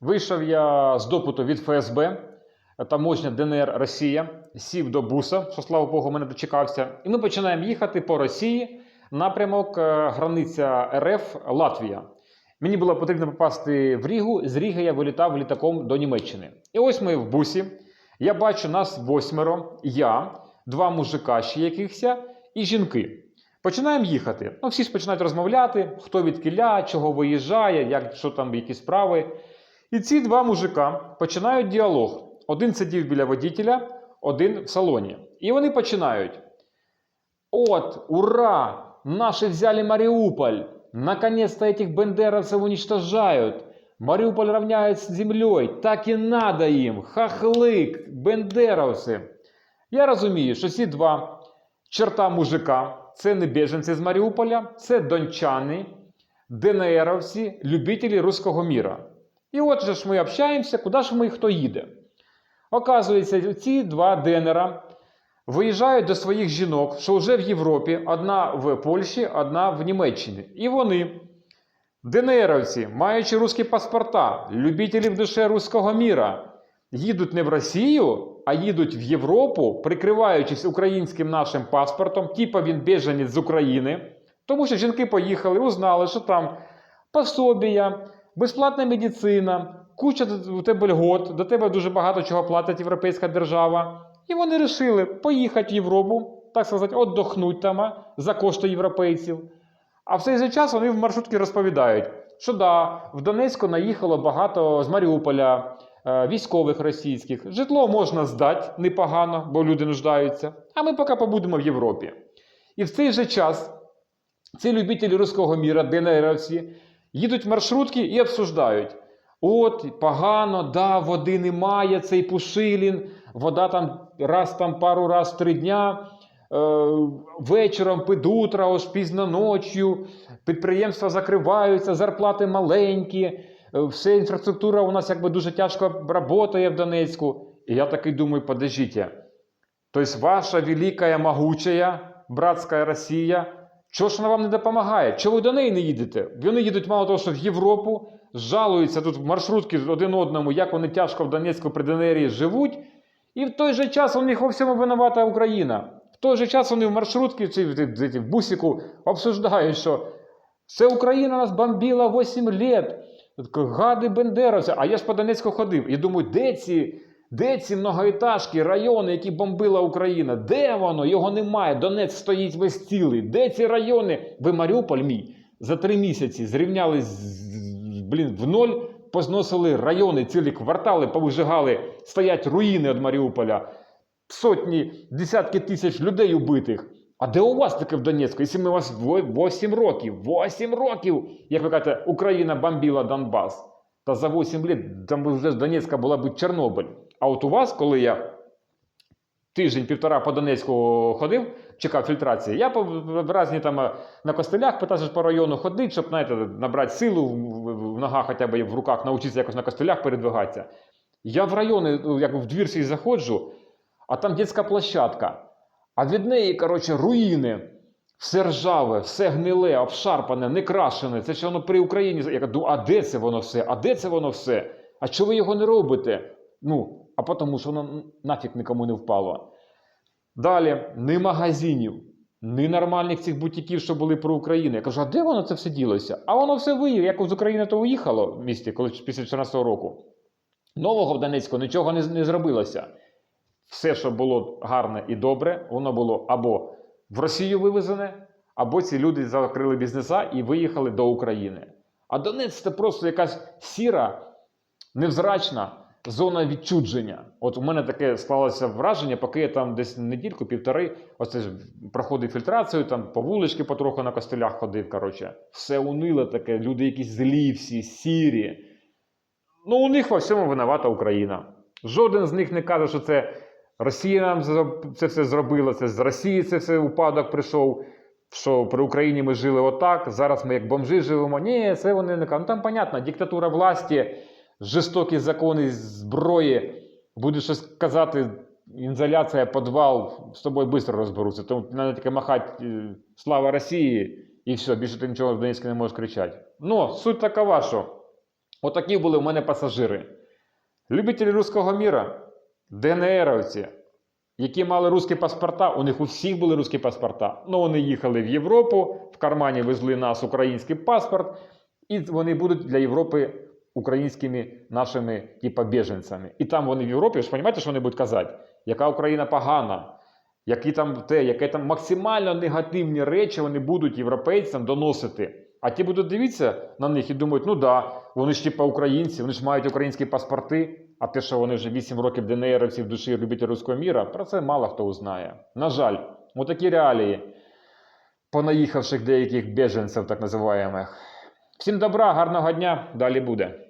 Вийшов я з допиту від ФСБ, таможня ДНР Росія, сів до буса, що слава Богу, мене дочекався. І ми починаємо їхати по Росії, напрямок е, границя РФ Латвія. Мені було потрібно попасти в Рігу. З Ріги я вилітав літаком до Німеччини. І ось ми в бусі. Я бачу нас восьмеро, я, два мужика ще якихось і жінки. Починаємо їхати. Ну, всі ж починають розмовляти, хто від кіля, чого виїжджає, як, що там, які справи. І ці два мужика починають діалог. Один сидів біля водителя, один в салоні. І вони починають. От, ура! Наши взяли Мариуполь! Наконец-то этих бендеровцев уничтожают! Мариуполь равняют с землей! Так і надо їм! Хахлик! Бендеровці! Я розумію, що ці два черта мужика це не біженці з Маріуполя, це дончани, ДНРовці, любителі руського міра. І от же ж ми общаємося, куди ж ми хто їде. Оказується, ці два ДНРа виїжджають до своїх жінок, що вже в Європі, одна в Польщі, одна в Німеччині. І вони, ДНРовці, маючи русські паспорта, любителі в душе руського міра, їдуть не в Росію, а їдуть в Європу, прикриваючись українським нашим паспортом, типа він біженець з України. Тому що жінки поїхали, узнали, що там пособія, безплатна медицина, куча у тебе льгот, до тебе дуже багато чого платить європейська держава. І вони вирішили поїхати в Європу, так сказати, отдохнуть там за кошти європейців. А в цей же час вони в маршрутці розповідають, що да, в Донецьку наїхало багато з Маріуполя е, військових російських. Житло можна здати непогано, бо люди нуждаються. А ми поки побудемо в Європі. І в цей же час ці любителі руського міра, ДНРовці, їдуть маршрутки і обсуждають. От, погано, да, води немає, цей Пушилін, вода там раз там пару раз в три дня, е, вечором, під аж пізно ночі, підприємства закриваються, зарплати маленькі, е, вся інфраструктура у нас якби дуже тяжко працює в Донецьку. І я такий думаю, подождіть, тобто ваша велика, могучая братська Росія, чого ж вона вам не допомагає? Чого ви до неї не їдете? Вони їдуть мало того, що в Європу, жалуються тут маршрутки один одному, як вони тяжко в Донецьку при ДНРі живуть. І в той же час у них во всьому винувата Україна. В той же час вони в маршрутці чи в, бусику обсуждають, що це Україна нас бомбила 8 лет. Гади Бендеровці. А я ж по Донецьку ходив. І думаю, де ці, де ці многоетажки, райони, які бомбила Україна? Де воно? Його немає. Донець стоїть весь цілий. Де ці райони? Ви Маріуполь мій за три місяці зрівняли блін, в ноль, позносили райони, цілі квартали, повижигали, стоять руїни від Маріуполя, сотні, десятки тисяч людей убитих. А де у вас таке в Донецьку? Якщо ми вас 8 років, 8 років, як ви кажете, Україна бомбила Донбас. Та за 8 років там вже Донецька була б Чорнобиль. А от у вас, коли я тиждень-півтора по Донецьку ходив, чекав фільтрації, я по в різні там е, на костелях питався по району ходити, щоб знаєте, набрати силу в, ногах, хоча б в руках, навчитися якось на костелях передвигатися. Я в райони, ну, як в двір свій заходжу, а там дитяча площадка. А від неї, коротше, руїни. Все ржаве, все гниле, обшарпане, не крашене. Це ж воно при Україні. Я кажу, а де це воно все? А де це воно все? А чого ви його не робите? Ну, а тому що воно нафіг нікому не впало. Далі, ні магазинів, ні нормальних цих бутіків, що були про Україну. Я кажу, а де воно це все ділося? А воно все виїхало. Як з України то уїхало в місті, коли після 2014 року. Нового в Донецьку нічого не, не зробилося. Все, що було гарне і добре, воно було або в Росію вивезене, або ці люди закрили бізнеса і виїхали до України. А Донець це просто якась сіра, невзрачна зона відчудження. От у мене таке склалося враження, поки я там десь недільку, півтори, оце проходив фільтрацію, там по вулички потроху на костелях ходив. Коротше, все унило таке, люди якісь злі, всі, сірі. Ну, у них во всьому винувата Україна. Жоден з них не каже, що це Росія нам це все зробила, це з Росії це все упадок прийшов. Що при Україні ми жили отак, зараз ми як бомжи живемо. Ні, це вони не кажуть. Ну там понятно, диктатура власті, жорстокі закони зброї. Будеш щось казати, інзоляція, підвал, з тобою швидко розберуться. Тому треба таке махати е, слава Росії і все, більше ти нічого в Донецьку не можеш кричати. Ну, суть такова, що Отакі були в мене пасажири. Любителі руського міра, ДНРовці, які мали русські паспорта, у них у всіх були русські паспорта. Ну, вони їхали в Європу, в кармані везли нас український паспорт, і вони будуть для Європи українськими нашими типа біженцями. І там вони в Європі, ви ж розумієте, що вони будуть казати, яка Україна погана, які там те, яке там максимально негативні речі вони будуть європейцям доносити. А ті будуть дивитися на них і думають, ну да, вони ж типа українці, вони ж мають українські паспорти. А те, що вони вже 8 років ДНРівці в душі любителі руського міра, про це мало хто узнає. На жаль, отакі реалії понаїхавших деяких біженців, так називаємих. Всім добра, гарного дня, далі буде.